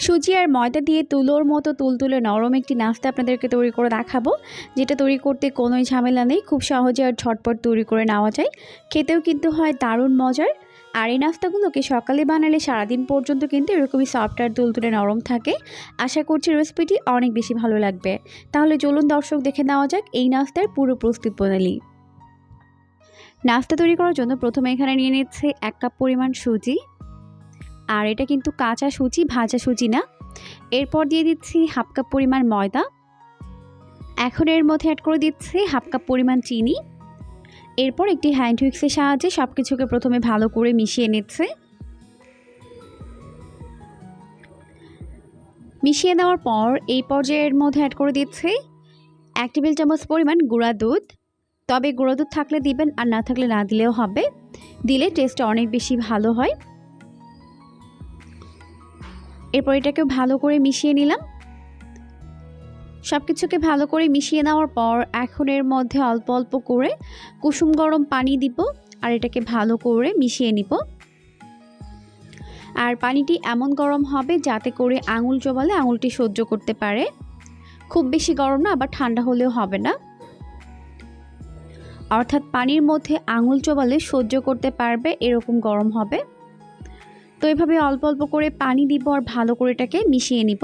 সুজি আর ময়দা দিয়ে তুলোর মতো তুলতুলে নরম একটি নাস্তা আপনাদেরকে তৈরি করে দেখাবো। যেটা তৈরি করতে কোনোই ঝামেলা নেই, খুব সহজে আর ঝটপট তৈরি করে নেওয়া যায়। খেতেও কিন্তু হয় দারুণ মজার। আর এই নাস্তাগুলোকে সকালে বানালে সারাদিন পর্যন্ত কিন্তু এরকমই সফট আর তুলতুলে নরম থাকে। আশা করছি রেসিপিটি অনেক বেশি ভালো লাগবে। তাহলে চলুন দর্শক দেখে নেওয়া যাক এই নাস্তার পুরো প্রস্তুত প্রণালী। নাস্তা তৈরি করার জন্য প্রথমে এখানে নিয়ে নিচ্ছে এক কাপ পরিমাণ সুজি। আর এটা কিন্তু কাঁচা সুজি, ভাজা সুজি না। এরপর দিয়ে দিচ্ছি হাফ কাপ পরিমাণ ময়দা। এখন এর মধ্যে অ্যাড করে দিচ্ছি হাফ কাপ পরিমাণ চিনি। এরপর একটি হ্যান্ড হুইক্সের সাহায্যে সব কিছুকে প্রথমে ভালো করে মিশিয়ে নিচ্ছে। মিশিয়ে দেওয়ার পর এই পর্যায়ের মধ্যে অ্যাড করে দিচ্ছি এক টেবিল চামচ পরিমাণ গুঁড়া দুধ। তবে গুঁড়ো দুধ থাকলে দিবেন আর না থাকলে না দিলেও হবে। দিলে টেস্টটা অনেক বেশি ভালো হয়। এরপর এটাকেও ভালো করে মিশিয়ে নিলাম। সব কিছুকে ভালো করে মিশিয়ে নেওয়ার পর এখন এর মধ্যে অল্প অল্প করে কুসুম গরম পানি দিব আর এটাকে ভালো করে মিশিয়ে নিব। আর পানিটি এমন গরম হবে যাতে করে আঙুল চবালে আঙুলটি সহ্য করতে পারে। খুব বেশি গরম না, আবার ঠান্ডা হলেও হবে না। অর্থাৎ পানির মধ্যে আঙুল চবালে সহ্য করতে পারবে এরকম গরম হবে। তো এভাবে অল্প অল্প করে পানি দিব আর ভালো করে এটাকে মিশিয়ে নিব।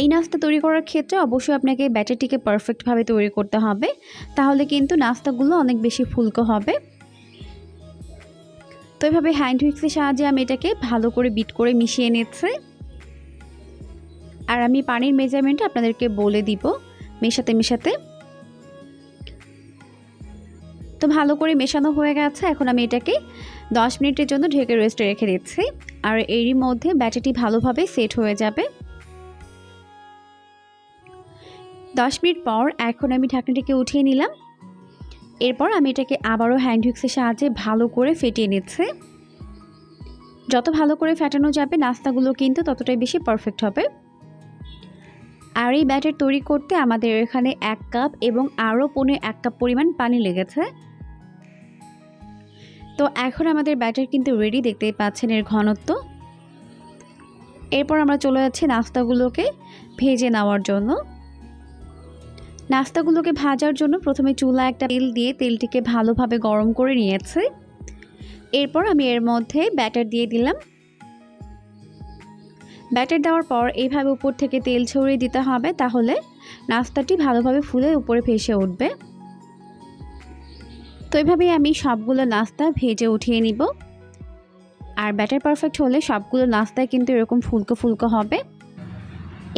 এই নাস্তা তৈরি করার ক্ষেত্রে অবশ্যই আপনাকে ব্যাটারটিকে পারফেক্টভাবে তৈরি করতে হবে। তাহলে কিন্তু নাস্তাগুলো অনেক বেশি ফুলকো হবে। তো এভাবে হ্যান্ড হুইক্সের সাহায্যে আমি এটাকে ভালো করে বিট করে মিশিয়ে নিচ্ছে। আর আমি পানির মেজারমেন্ট আপনাদেরকে বলে দিব মেশাতে মেশাতে তো ভালো করে মেশানো হয়ে গেছে। এখন আমি এটাকে দশ মিনিটের জন্য ঢেকে রেস্টে রেখে দিচ্ছি। আর এরই মধ্যে ব্যাটারটি ভালোভাবে সেট হয়ে যাবে। দশ মিনিট পর এখন আমি ঢাকনাটিকে উঠিয়ে নিলাম। এরপর আমি এটাকে আবারও হ্যান্ড হুইক্সের সাহায্যে ভালো করে ফেটিয়ে নিচ্ছে। যত ভালো করে ফেটানো যাবে, নাস্তাগুলো কিন্তু ততটাই বেশি পারফেক্ট হবে। আর এই ব্যাটার তৈরি করতে আমাদের এখানে এক কাপ এবং আরও পনে এক কাপ পরিমাণ পানি লেগেছে। তো এখন আমাদের ব্যাটার কিন্তু রেডি দেখতেই পাচ্ছেন এর ঘনত্ব। এরপর আমরা চলে যাচ্ছি নাস্তাগুলোকে ভেজে নেওয়ার জন্য। নাস্তাগুলোকে ভাজার জন্য প্রথমে চুলা একটা তেল দিয়ে তেলটিকে ভালোভাবে গরম করে নিয়েছে। এরপর আমি এর মধ্যে ব্যাটার দিয়ে দিলাম। ব্যাটার দেওয়ার পর এইভাবে উপর থেকে তেল ছড়িয়ে দিতে হবে, তাহলে নাস্তাটি ভালোভাবে ফুলে উপরে ভেসে উঠবে। তো এইভাবেই আমি সবগুলো নাস্তা ভেজে উঠিয়ে নিব। আর ব্যাটার পারফেক্ট হলে সবগুলো নাস্তায় কিন্তু এরকম ফুলকো ফুলকো হবে।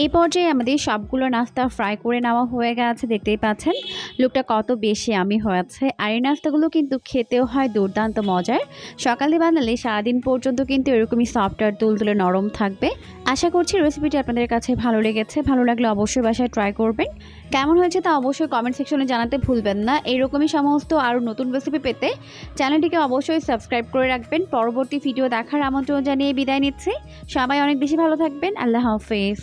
এই পর্যায়ে আমাদের সবগুলো নাস্তা ফ্রাই করে নেওয়া হয়ে গেছে, দেখতেই পাচ্ছেন। লুকটা কত বেশি আমি হয়েছে আর এই নাস্তাগুলো কিন্তু খেতেও হয় দুর্দান্ত মজার। সকালে বানালে সারাদিন পর্যন্ত কিন্তু এরকমই সফটওয়্যার তুলতুলে নরম থাকবে। আশা করছি রেসিপিটি আপনাদের কাছে ভালো লেগেছে। ভালো লাগলে অবশ্যই বাসায় ট্রাই করবেন। কেমন হয়েছে তা অবশ্যই কমেন্ট সেকশনে জানাতে ভুলবেন না। এইরকমই সমস্ত আরও নতুন রেসিপি পেতে চ্যানেলটিকে অবশ্যই সাবস্ক্রাইব করে রাখবেন। পরবর্তী ভিডিও দেখার আমন্ত্রণ জানিয়ে বিদায় নিচ্ছি। সবাই অনেক বেশি ভালো থাকবেন। আল্লাহ হাফেজ।